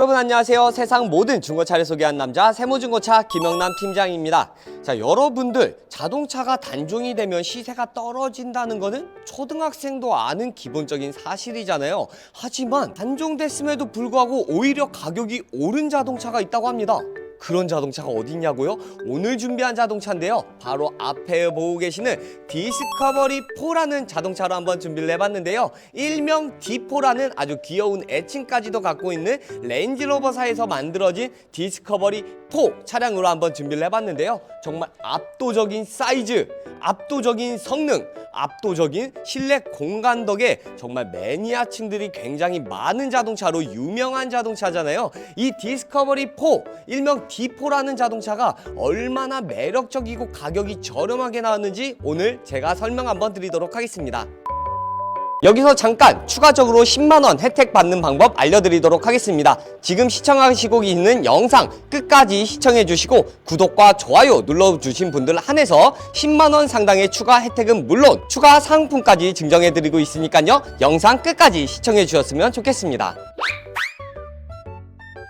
여러분 안녕하세요. 세상 모든 중고차를 소개한 남자 세모중고차 김영남 팀장입니다. 자, 여러분들 자동차가 단종이 되면 시세가 떨어진다는 거는 초등학생도 아는 기본적인 사실이잖아요. 하지만 단종됐음에도 불구하고 오히려 가격이 오른 자동차가 있다고 합니다. 그런 자동차가 어딨냐고요? 오늘 준비한 자동차인데요. 바로 앞에 보고 계시는 디스커버리 4라는 자동차로 한번 준비를 해봤는데요. 일명 D4라는 아주 귀여운 애칭까지도 갖고 있는 렌즈로버사에서 만들어진 디스커버리 4 차량으로 한번 준비를 해봤는데요. 정말 압도적인 사이즈, 압도적인 성능, 압도적인 실내 공간 덕에 정말 매니아층들이 굉장히 많은 자동차로 유명한 자동차잖아요. 이 디스커버리 4, 일명 D4라는 자동차가 얼마나 매력적이고 가격이 저렴하게 나왔는지 오늘 제가 설명 한번 드리도록 하겠습니다. 여기서 잠깐 추가적으로 10만원 혜택 받는 방법 알려드리도록 하겠습니다. 지금 시청하시고 있는 영상 끝까지 시청해 주시고 구독과 좋아요 눌러주신 분들 한해서 10만원 상당의 추가 혜택은 물론 추가 상품까지 증정해 드리고 있으니까요. 영상 끝까지 시청해 주셨으면 좋겠습니다.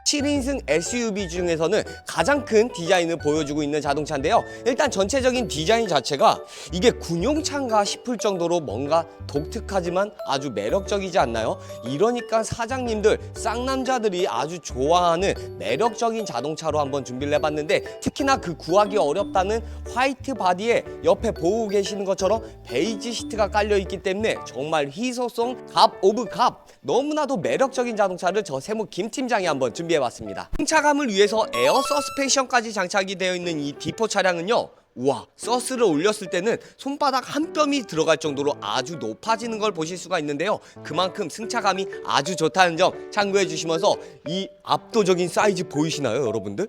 7인승 SUV 중에서는 가장 큰 디자인을 보여주고 있는 자동차인데요. 일단 전체적인 디자인 자체가 이게 군용차인가 싶을 정도로 뭔가 독특하지만 아주 매력적이지 않나요? 이러니까 사장님들, 쌍남자들이 아주 좋아하는 매력적인 자동차로 한번 준비를 해봤는데 특히나 그 구하기 어렵다는 화이트 바디에 옆에 보고 계시는 것처럼 베이지 시트가 깔려있기 때문에 정말 희소성 갑 오브 갑 너무나도 매력적인 자동차를 저 세무 김 팀장이 한번 준비해 봤습니다. 승차감을 위해서 에어 서스펜션까지 장착이 되어 있는 이 D4 차량은요. 우와 서스를 올렸을 때는 손바닥 한 뼘이 들어갈 정도로 아주 높아지는 걸 보실 수가 있는데요 그만큼 승차감이 아주 좋다는 점 참고해 주시면서 이 압도적인 사이즈 보이시나요 여러분들?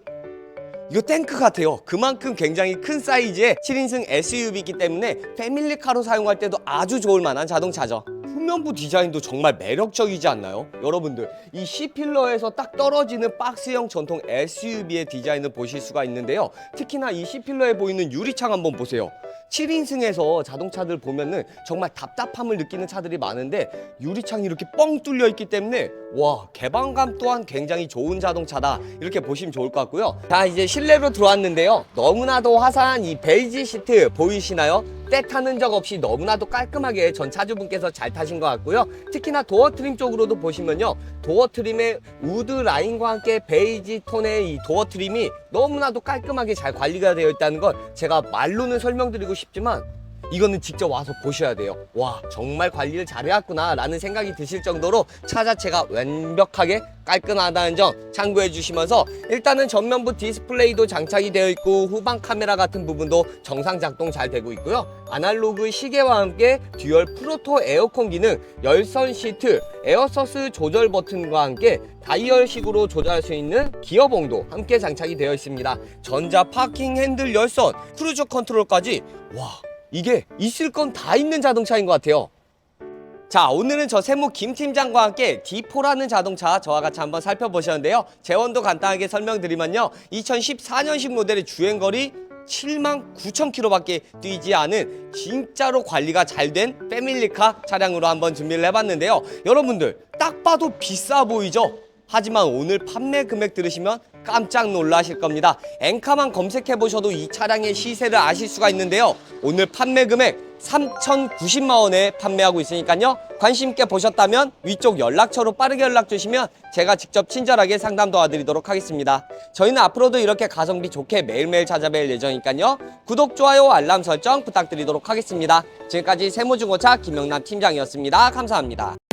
이거 탱크 같아요. 그만큼 굉장히 큰 사이즈의 7인승 SUV이기 때문에 패밀리카로 사용할 때도 아주 좋을 만한 자동차죠. 후면부 디자인도 정말 매력적이지 않나요? 여러분들 이 C필러에서 딱 떨어지는 박스형 전통 SUV의 디자인을 보실 수가 있는데요. 특히나 이 C필러에 보이는 유리창 한번 보세요. 7인승에서 자동차들 보면은 정말 답답함을 느끼는 차들이 많은데 유리창이 이렇게 뻥 뚫려 있기 때문에 와 개방감 또한 굉장히 좋은 자동차다. 이렇게 보시면 좋을 것 같고요. 자 이제 실내로 들어왔는데요. 너무나도 화사한 이 베이지 시트 보이시나요? 때 타는 적 없이 너무나도 깔끔하게 전 차주분께서 잘 타신 것 같고요. 특히나 도어 트림 쪽으로도 보시면요. 도어 트림의 우드 라인과 함께 베이지 톤의 이 도어 트림이 너무나도 깔끔하게 잘 관리가 되어 있다는 걸 제가 말로는 설명드리고 싶지만 이거는 직접 와서 보셔야 돼요. 와, 정말 관리를 잘해왔구나 라는 생각이 드실 정도로 차 자체가 완벽하게 깔끔하다는 점 참고해 주시면서 일단은 전면부 디스플레이도 장착이 되어 있고 후방 카메라 같은 부분도 정상 작동 잘 되고 있고요. 아날로그 시계와 함께 듀얼 프로토 에어컨 기능, 열선 시트, 에어서스 조절 버튼과 함께 다이얼식으로 조절할 수 있는 기어봉도 함께 장착이 되어 있습니다. 전자 파킹 핸들 열선, 크루즈 컨트롤까지 와 이게 있을 건 다 있는 자동차인 것 같아요. 자 오늘은 저 세무 김 팀장과 함께 D4라는 자동차 저와 같이 한번 살펴보셨는데요. 재원도 간단하게 설명드리면요. 2014년식 모델의 주행거리 7만 9천 킬로밖에 뛰지 않은 진짜로 관리가 잘 된 패밀리카 차량으로 한번 준비를 해봤는데요. 여러분들 딱 봐도 비싸 보이죠? 하지만 오늘 판매 금액 들으시면 깜짝 놀라실 겁니다. 엔카만 검색해 보셔도 이 차량의 시세를 아실 수가 있는데요. 오늘 판매 금액 3,090만 원에 판매하고 있으니까요. 관심 있게 보셨다면 위쪽 연락처로 빠르게 연락 주시면 제가 직접 친절하게 상담 도와드리도록 하겠습니다. 저희는 앞으로도 이렇게 가성비 좋게 매일매일 찾아뵐 예정이니까요. 구독, 좋아요, 알람 설정 부탁드리도록 하겠습니다. 지금까지 세무중고차 김영남 팀장이었습니다. 감사합니다.